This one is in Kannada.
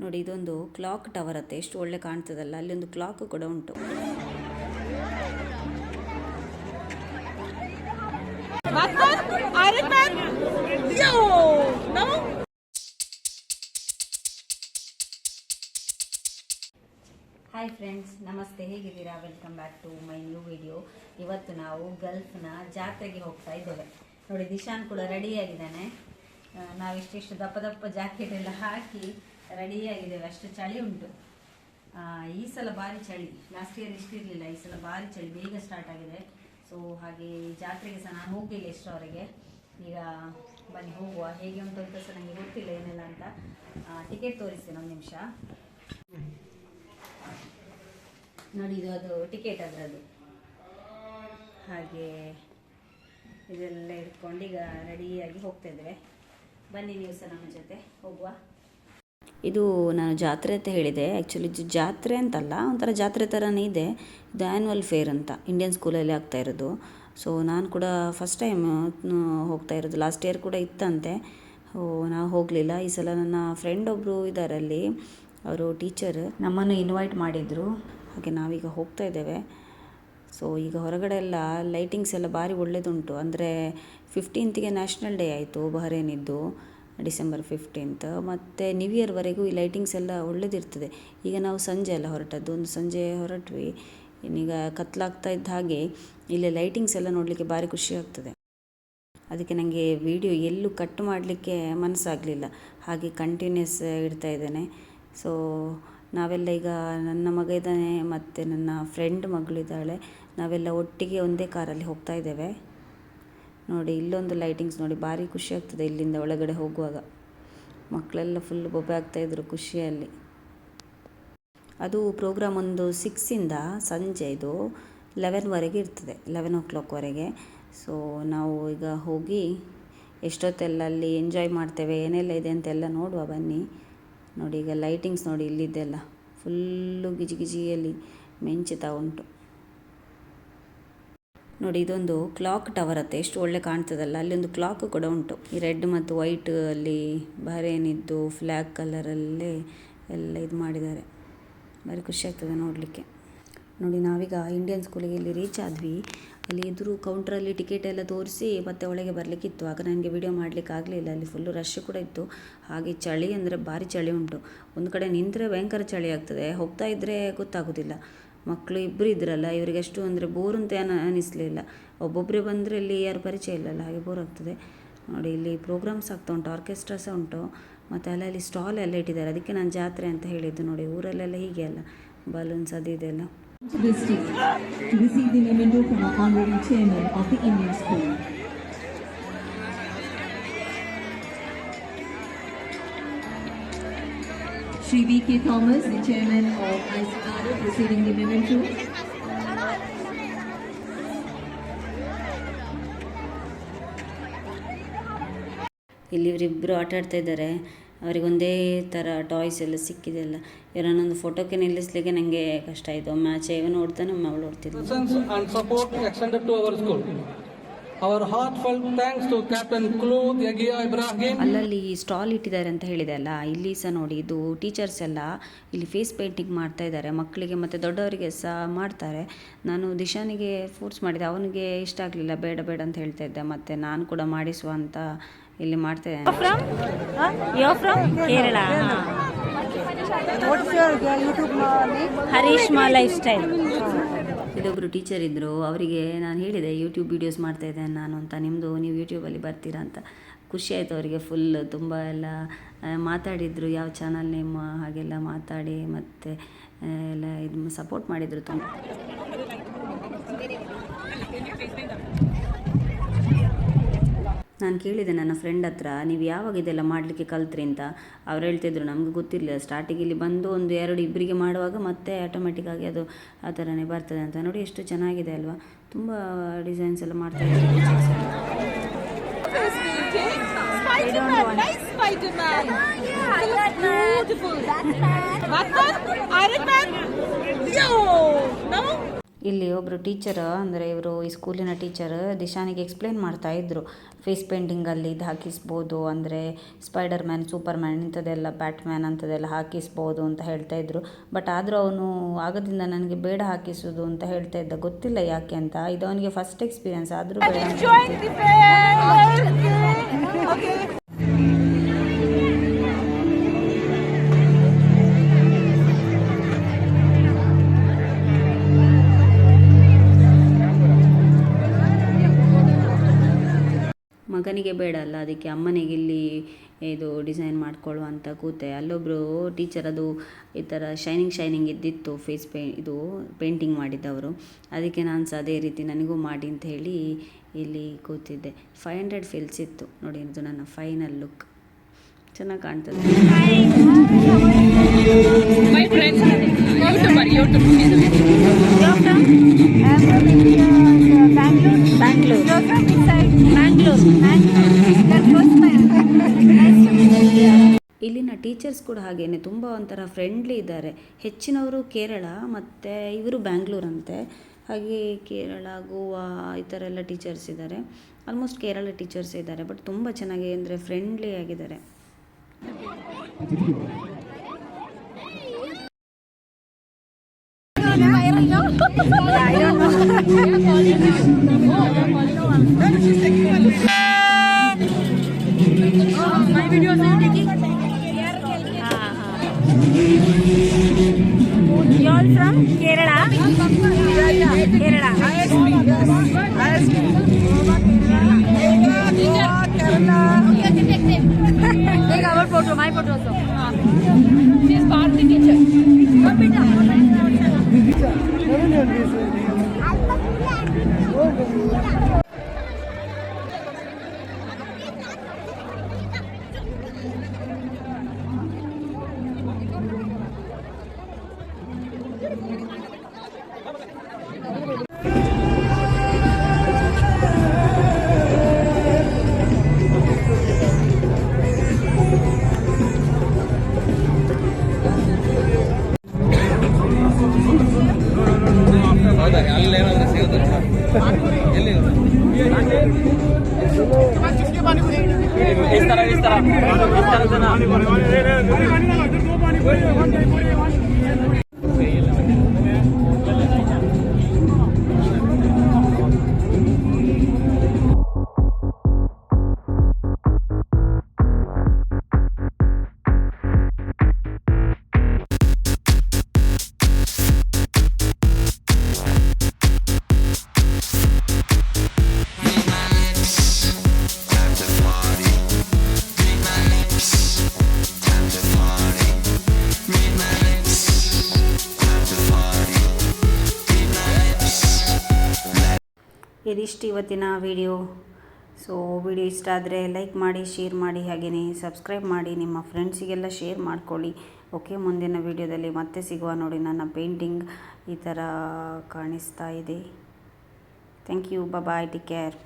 ನೋಡಿ, ಇದೊಂದು ಕ್ಲಾಕ್ ಟವರ್ ಅತ್ತೆ. ಎಷ್ಟು ಒಳ್ಳೆ ಕಾಣ್ತದಲ್ಲ ಅಲ್ಲಿ ಒಂದು ಕ್ಲಾಕ್ ಕೂಡ ಉಂಟು? ಹಾಯ್ ಫ್ರೆಂಡ್ಸ್ ನಮಸ್ತೆ. ಹೇಗಿದ್ದೀರಾ? Welcome back to my new video ಇವತ್ತು ನಾವು ಗಲ್ಫ್ನ ಜಾತ್ರೆಗೆ ಹೋಗ್ತಾ ಇದ್ದೇವೆ. ನೋಡಿ, ದಿಶಾನ್ ಕೂಡ ರೆಡಿಯಾಗಿದ್ದಾನೆ ನಾವು ಇಷ್ಟಿಷ್ಟು ದಪ್ಪ ದಪ್ಪ ಜಾಕೆಟ್ ಎಲ್ಲ ಹಾಕಿ ರೆಡಿಯಾಗಿದ್ದೇವೆ ಅಷ್ಟು ಚಳಿ ಉಂಟು. ಈ ಸಲ ಭಾರಿ ಚಳಿ. ಲಾಸ್ಟ್ ಇಯರ್ ಇಷ್ಟಿರಲಿಲ್ಲ ಈ ಸಲ ಭಾರಿ ಚಳಿ, ಬೇಗ ಸ್ಟಾರ್ಟ್ ಆಗಿದೆ. ಸೊ ಹಾಗೆ ಜಾತ್ರೆಗೆ ಸಹ ನಾನು ಹೋಗಲಿಲ್ಲ ಎಷ್ಟರವರೆಗೆ ಈಗ ಬನ್ನಿ, ಹೋಗುವ. ಹೇಗೆ ಉಂಟು ಅಂತ ಸಹ ನನಗೆ ಗೊತ್ತಿಲ್ಲ ಏನೆಲ್ಲ ಅಂತ. ಟಿಕೆಟ್ ತೋರಿಸ್ತೇನೆ ಒಂದು ನಿಮಿಷ. ನೋಡಿ, ಇದು ಅದು ಟಿಕೆಟ್ ಅದರದ್ದು. ಹಾಗೆ ಇದೆಲ್ಲ ಇಟ್ಕೊಂಡು ಈಗ ರೆಡಿಯಾಗಿ ಹೋಗ್ತಾ ಇದ್ದೇವೆ. ಬನ್ನಿ ನೀವು ಸಹ ನಮ್ಮ ಜೊತೆ ಹೋಗುವ. ಇದು ನಾನು ಜಾತ್ರೆ ಅಂತ ಹೇಳಿದೆ. ಆ್ಯಕ್ಚುಲಿ ಜಾತ್ರೆ ಅಂತಲ್ಲ, ಒಂಥರ ಜಾತ್ರೆ ಥರನೇ ಇದೆ. ಇದು ಆ್ಯನ್ಯುವಲ್ ಫೇರ್ ಅಂತ ಇಂಡಿಯನ್ ಸ್ಕೂಲಲ್ಲಿ ಆಗ್ತಾ ಇರೋದು. ಸೊ ನಾನು ಕೂಡ ಫಸ್ಟ್ ಟೈಮ್ ಹೋಗ್ತಾ ಇರೋದು. ಲಾಸ್ಟ್ ಇಯರ್ ಕೂಡ ಇತ್ತಂತೆ. ಓ ನಾವು ಹೋಗಲಿಲ್ಲ. ಈ ಸಲ ನನ್ನ ಫ್ರೆಂಡ್ ಒಬ್ಬರು ಇದ್ದಾರೆ ಅಲ್ಲಿ. ಅವರು ಟೀಚರ್ ನಮ್ಮನ್ನು ಇನ್ವೈಟ್ ಮಾಡಿದರು. ಹಾಗೆ ನಾವೀಗ ಹೋಗ್ತಾ ಇದ್ದೇವೆ. ಸೊ ಈಗ ಹೊರಗಡೆ ಎಲ್ಲ ಲೈಟಿಂಗ್ಸ್ ಎಲ್ಲ ಭಾರಿ ಒಳ್ಳೆಯದುಂಟು ಅಂದರೆ ಫಿಫ್ಟೀನ್ತಿಗೆ ನ್ಯಾಷನಲ್ ಡೇ ಆಯಿತು, ಬಹರೇನಿದ್ದು. ಡಿಸೆಂಬರ್ ಫಿಫ್ಟೀನ್ತ್ ಮತ್ತು ನ್ಯೂ ಇಯರ್ವರೆಗೂ ಈ ಲೈಟಿಂಗ್ಸ್ ಎಲ್ಲ ಒಳ್ಳೇದಿರ್ತದೆ. ಈಗ ನಾವು ಸಂಜೆ ಎಲ್ಲ ಹೊರಟದ್ದು, ಒಂದು ಸಂಜೆ ಹೊರಟ್ವಿ. ಇನ್ನೀಗ ಕತ್ಲಾಗ್ತಾ ಇದ್ದ ಹಾಗೆ ಇಲ್ಲಿ ಲೈಟಿಂಗ್ಸ್ ಎಲ್ಲ ನೋಡಲಿಕ್ಕೆ ಭಾರಿ ಖುಷಿ ಆಗ್ತದೆ. ಅದಕ್ಕೆ ನನಗೆ ವಿಡಿಯೋ ಎಲ್ಲೂ ಕಟ್ ಮಾಡಲಿಕ್ಕೆ ಮನಸ್ಸಾಗಲಿಲ್ಲ. ಹಾಗೆ ಕಂಟಿನ್ಯೂಸ್ ಇಡ್ತಾ ಇದ್ದೇನೆ. ಸೊ ನಾವೆಲ್ಲ ಈಗ ನನ್ನ ಮಗ ಇದ್ದಾನೆ, ಮತ್ತು ನನ್ನ ಫ್ರೆಂಡ್ ಮಗಳಿದ್ದಾಳೆ. ನಾವೆಲ್ಲ ಒಟ್ಟಿಗೆ ಒಂದೇ ಕಾರಲ್ಲಿ ಹೋಗ್ತಾ ಇದ್ದೇವೆ. ನೋಡಿ, ಇಲ್ಲೊಂದು ಲೈಟಿಂಗ್ಸ್ ನೋಡಿ, ಭಾರಿ ಖುಷಿ ಆಗ್ತದೆ ಇಲ್ಲಿಂದ ಒಳಗಡೆ ಹೋಗುವಾಗ. ಮಕ್ಕಳೆಲ್ಲ ಫುಲ್ ಬೊಬ್ಬೆ ಆಗ್ತಾಯಿದ್ರು ಖುಷಿಯಲ್ಲಿ. ಅದು ಪ್ರೋಗ್ರಾಮ್ ಒಂದು ಸಿಕ್ಸಿಂದ ಸಂಜೆ ಇದು ಲೆವೆನ್ವರೆಗೆ ಇರ್ತದೆ ಲೆವೆನ್ ಓ ಕ್ಲಾಕ್ವರೆಗೆ ಸೊ ನಾವು ಈಗ ಹೋಗಿ ಎಷ್ಟೊತ್ತೆಲ್ಲ ಅಲ್ಲಿ ಎಂಜಾಯ್ ಮಾಡ್ತೇವೆ, ಏನೆಲ್ಲ ಇದೆ ಅಂತೆಲ್ಲ ನೋಡುವ ಬನ್ನಿ. ನೋಡಿ, ಈಗ ಲೈಟಿಂಗ್ಸ್ ನೋಡಿ, ಇಲ್ಲಿದ್ದೆಲ್ಲ. ಫುಲ್ಲು ಗಿಜಿ ಗಿಜಿಯಲ್ಲಿ ಮಿಂಚುತ್ತಾ ಉಂಟು. ನೋಡಿ, ಇದೊಂದು ಕ್ಲಾಕ್ ಟವರ್ ಅತ್ತೆ. ಎಷ್ಟು ಒಳ್ಳೆ ಕಾಣ್ತದಲ್ಲ. ಅಲ್ಲಿ ಒಂದು ಕ್ಲಾಕ್ ಕೂಡ ಉಂಟು. ಈ ರೆಡ್ ಮತ್ತು ವೈಟ್ ಅಲ್ಲಿ ಬಹರೇನಿದ್ದು ಫ್ಲ್ಯಾಗ್ ಕಲರಲ್ಲೇ ಎಲ್ಲ ಇದು ಮಾಡಿದ್ದಾರೆ. ಭಾರಿ ಖುಷಿ ಆಗ್ತದೆ ನೋಡಲಿಕ್ಕೆ. ನೋಡಿ, ನಾವೀಗ ಇಂಡಿಯನ್ ಸ್ಕೂಲಿಗೆ ಇಲ್ಲಿ ರೀಚ್ ಆದ್ವಿ. ಅಲ್ಲಿ ಎದುರು ಕೌಂಟ್ರಲ್ಲಿ ಟಿಕೆಟ್ ಎಲ್ಲ ತೋರಿಸಿ ಮತ್ತೆ ಒಳಗೆ ಬರಲಿಕ್ಕಿತ್ತು. ಆಗ ನನಗೆ ವಿಡಿಯೋ ಮಾಡಲಿಕ್ಕೆ ಆಗಲಿಲ್ಲ. ಅಲ್ಲಿ ಫುಲ್ಲು ರಶ್ ಕೂಡ ಇತ್ತು. ಹಾಗೆ ಚಳಿ ಅಂದರೆ ಭಾರಿ ಚಳಿ ಉಂಟು. ಒಂದು ಕಡೆ ನಿಂತರೆ ಭಯಂಕರ ಚಳಿ ಆಗ್ತದೆ. ಹೋಗ್ತಾ ಇದ್ದರೆ ಗೊತ್ತಾಗೋದಿಲ್ಲ. ಮಕ್ಕಳು ಇಬ್ಬರು ಇದ್ರಲ್ಲ, ಇವರಿಗೆ ಅಷ್ಟು ಅಂದರೆ ಬೋರ್ ಅಂತ ಏನು ಅನ್ನಿಸ್ಲಿಲ್ಲ ಒಬ್ಬೊಬ್ಬರೇ ಬಂದರೆ ಇಲ್ಲಿ ಯಾರು ಪರಿಚಯ ಇಲ್ಲಲ್ಲ, ಹಾಗೆ ಬೋರ್ ಆಗ್ತದೆ. ನೋಡಿ, ಇಲ್ಲಿ ಪ್ರೋಗ್ರಾಮ್ಸ್ ಆಗ್ತಾ ಉಂಟು ಆರ್ಕೆಸ್ಟ್ರಾ ಸಹ ಉಂಟು. ಮತ್ತು ಅಲ್ಲಲ್ಲಿ ಸ್ಟಾಲ್ ಎಲ್ಲ ಇಟ್ಟಿದ್ದಾರೆ. ಅದಕ್ಕೆ ನಾನು ಜಾತ್ರೆ ಅಂತ ಹೇಳಿದ್ದು. ನೋಡಿ, ಊರಲ್ಲೆಲ್ಲ ಹೀಗೆ ಅಲ್ಲ ಬಲೂನ್ಸ್ ಅದು ಇದೆಲ್ಲ Shri V.K. Thomas, the chairman of ICR, receiving the memento. ಇಲ್ಲಿ ಇವರಿಬ್ಬರು ಆಟ ಆಡ್ತಾ ಇದ್ದಾರೆ ಅವರಿಗೊಂದೇ ಥರ ಟಾಯ್ಸ್ ಎಲ್ಲ ಸಿಕ್ಕಿದೆ ಅಲ್ಲ ಇವರನ್ನೊಂದು ಫೋಟೋಕ್ಕೆ ನಿಲ್ಲಿಸ್ಲಿಕ್ಕೆ ನನಗೆ ಕಷ್ಟ ಆಯಿತು ಮ್ಯಾಚ್ ನೋಡ್ತಾನೆ ಅವಳು ನೋಡ್ತಿದ್ಲು ಅಲ್ಲಲ್ಲಿ ಸ್ಟಾಲ್ ಇಟ್ಟಿದ್ದಾರೆ ಅಂತ ಹೇಳಿದೆ ಅಲ್ಲ ಇಲ್ಲಿ ಸಹ ನೋಡಿ ಇದು ಟೀಚರ್ಸ್ ಎಲ್ಲ ಇಲ್ಲಿ ಫೇಸ್ ಪೇಂಟಿಂಗ್ ಮಾಡ್ತಾ ಇದ್ದಾರೆ ಮಕ್ಕಳಿಗೆ ಮತ್ತು ದೊಡ್ಡವರಿಗೆ ಸಹ ಮಾಡ್ತಾರೆ. ನಾನು ದಿಶಾನಿಗೆ ಫೋರ್ಸ್ ಮಾಡಿದೆ ಅವನಿಗೆ ಇಷ್ಟ ಆಗಲಿಲ್ಲ ಬೇಡ ಬೇಡ ಅಂತ ಹೇಳ್ತಾ ಇದ್ದೆ ಮತ್ತೆ ನಾನು ಕೂಡ ಮಾಡಿಸುವ ಅಂತ ಇಲ್ಲಿ ಮಾಡ್ತಾ ಇದ್ದೇನೆ. ಹರೀಶ್ ಮಾ ಲೈಫ್ from? ಇಲ್ಲೊಬ್ಬರು ಟೀಚರ್ ಇದ್ದರು ಅವರಿಗೆ ನಾನು ಹೇಳಿದೆ ಯೂಟ್ಯೂಬ್ ವೀಡಿಯೋಸ್ ಮಾಡ್ತಾ ಇದ್ದೇನೆ ನಾನು ಅಂತ ನಿಮ್ಮದು ನೀವು ಯೂಟ್ಯೂಬಲ್ಲಿ ಬರ್ತೀರಾ ಅಂತ. ಖುಷಿ ಆಯಿತು ಅವರಿಗೆ ಫುಲ್ ತುಂಬ ಎಲ್ಲ ಮಾತಾಡಿದರು, ಯಾವ ಚಾನಲ್ ನೇಮ್ ಹಾಗೆಲ್ಲ ಮಾತಾಡಿ ಮತ್ತು ಎಲ್ಲ ಇದು ಸಪೋರ್ಟ್ ಮಾಡಿದರು ತುಂಬ. ನಾನು ಕೇಳಿದೆ ನನ್ನ ಫ್ರೆಂಡ್ ಹತ್ರ, ನೀವು ಯಾವಾಗ ಇದೆಲ್ಲ ಮಾಡಲಿಕ್ಕೆ ಕಲ್ತ್ರಿ ಅಂತ? ಅವ್ರು ಹೇಳ್ತಿದ್ರು, ನಮಗೆ ಗೊತ್ತಿರಲಿಲ್ಲ ಸ್ಟಾರ್ಟಿಂಗ್ ಇಲ್ಲಿ ಬಂದು ಒಂದು ಎರಡು ಇಬ್ಬರಿಗೆ ಮಾಡುವಾಗ ಮತ್ತೆ ಆಟೋಮೆಟಿಕ್ ಆಗಿ ಅದು ಆ ಥರನೇ ಬರ್ತದೆ ಅಂತ. ನೋಡಿ ಎಷ್ಟು ಚೆನ್ನಾಗಿದೆ ಅಲ್ವಾ? ತುಂಬ ಡಿಸೈನ್ಸ್ ಎಲ್ಲ ಮಾಡ್ತಾ ಇದ್ದಾರೆ ಇಲ್ಲಿ ಒಬ್ಬರು ಟೀಚರ್ ಅಂದರೆ ಇವರು ಈ ಸ್ಕೂಲಿನ ಟೀಚರ್ ದಿಶಾನಿಗೆ ಎಕ್ಸ್ಪ್ಲೇನ್ ಮಾಡ್ತಾ ಇದ್ದರು ಫೇಸ್ ಪೇಂಟಿಂಗಲ್ಲಿ ಇದು ಹಾಕಿಸ್ಬೋದು ಅಂದರೆ ಸ್ಪೈಡರ್ ಮ್ಯಾನ್ ಸೂಪರ್ ಮ್ಯಾನ್ ಇಂಥದ್ದೆಲ್ಲ ಬ್ಯಾಟ್ ಮ್ಯಾನ್ ಅಂಥದ್ದೆಲ್ಲ ಹಾಕಿಸ್ಬೋದು ಅಂತ ಹೇಳ್ತಾ ಇದ್ದರು ಬಟ್ ಆದರೂ ಅವನು ಆಗದಿಂದ ನನಗೆ ಬೇಡ ಹಾಕಿಸೋದು ಅಂತ ಹೇಳ್ತಾ ಇದ್ದ. ಗೊತ್ತಿಲ್ಲ ಯಾಕೆ ಅಂತ. ಇದು ಅವನಿಗೆ ಫಸ್ಟ್ ಎಕ್ಸ್ಪೀರಿಯನ್ಸ್ ಆದರೂ ಬೇಡ ಮಗನಿಗೆ ಬೇಡ ಅಲ್ಲ ಅದಕ್ಕೆ ಅಮ್ಮನಿಗೆ ಇಲ್ಲಿ ಇದು ಡಿಸೈನ್ ಮಾಡ್ಕೊಳ್ಳುವ ಅಂತ ಕೂತೆ. ಅಲ್ಲೊಬ್ಬರು ಟೀಚರ್ ಅದು ಈ ಥರ ಶೈನಿಂಗ್ ಶೈನಿಂಗ್ ಇದ್ದಿತ್ತು ಫೇಸ್ ಪೇ ಇದು ಪೇಂಟಿಂಗ್ ಮಾಡಿದ್ದವರು. ಅದಕ್ಕೆ ನಾನು ಸಹ ಅದೇ ರೀತಿ ನನಗೂ ಮಾಡಿ ಅಂತ ಹೇಳಿ ಇಲ್ಲಿ ಕೂತಿದ್ದೆ. ಫೈವ್ ಹಂಡ್ರೆಡ್ ಫಿಲ್ಸ್ ಇತ್ತು. ನೋಡಿ ಇದು ನನ್ನ ಫೈನಲ್ ಲುಕ್ ಚೆನ್ನಾಗಿ ಕಾಣ್ತದೆ. ಬ್ಯಾಂಗ್ಳೂರ್ ಇಲ್ಲಿನ ಟೀಚರ್ಸ್ ಕೂಡ ಹಾಗೇನೆ, ತುಂಬ ಒಂಥರ ಫ್ರೆಂಡ್ಲಿ ಇದ್ದಾರೆ. ಹೆಚ್ಚಿನವರು ಕೇರಳ, ಮತ್ತು ಇವರು ಬ್ಯಾಂಗ್ಳೂರಂತೆ. ಹಾಗೆ ಕೇರಳ, ಗೋವಾ, ಈ ಥರ ಎಲ್ಲ ಟೀಚರ್ಸ್ ಇದ್ದಾರೆ. ಆಲ್ಮೋಸ್ಟ್ ಕೇರಳ ಟೀಚರ್ಸ್ ಇದ್ದಾರೆ ಬಟ್ ತುಂಬ ಚೆನ್ನಾಗಿ ಅಂದರೆ ಫ್ರೆಂಡ್ಲಿ ಆಗಿದ್ದಾರೆ. విస్తరణ ಇದಿಷ್ಟು ಇವತ್ತಿನ ವಿಡಿಯೋ. ಸೊ ವಿಡಿಯೋ ಇಷ್ಟ ಆದರೆ ಲೈಕ್ ಮಾಡಿ ಶೇರ್ ಮಾಡಿ ಹಾಗೆಯೇ ಸಬ್ಸ್ಕ್ರೈಬ್ ಮಾಡಿ, ನಿಮ್ಮ ಫ್ರೆಂಡ್ಸಿಗೆಲ್ಲ ಶೇರ್ ಮಾಡ್ಕೊಳ್ಳಿ. ಓಕೆ ಮುಂದಿನ ವಿಡಿಯೋದಲ್ಲಿ ಮತ್ತೆ ಸಿಗುವ ನೋಡಿ ನನ್ನ ಪೇಂಟಿಂಗ್ ಈ ಥರ ಕಾಣಿಸ್ತಾ ಇದೆ. Thank you bye take care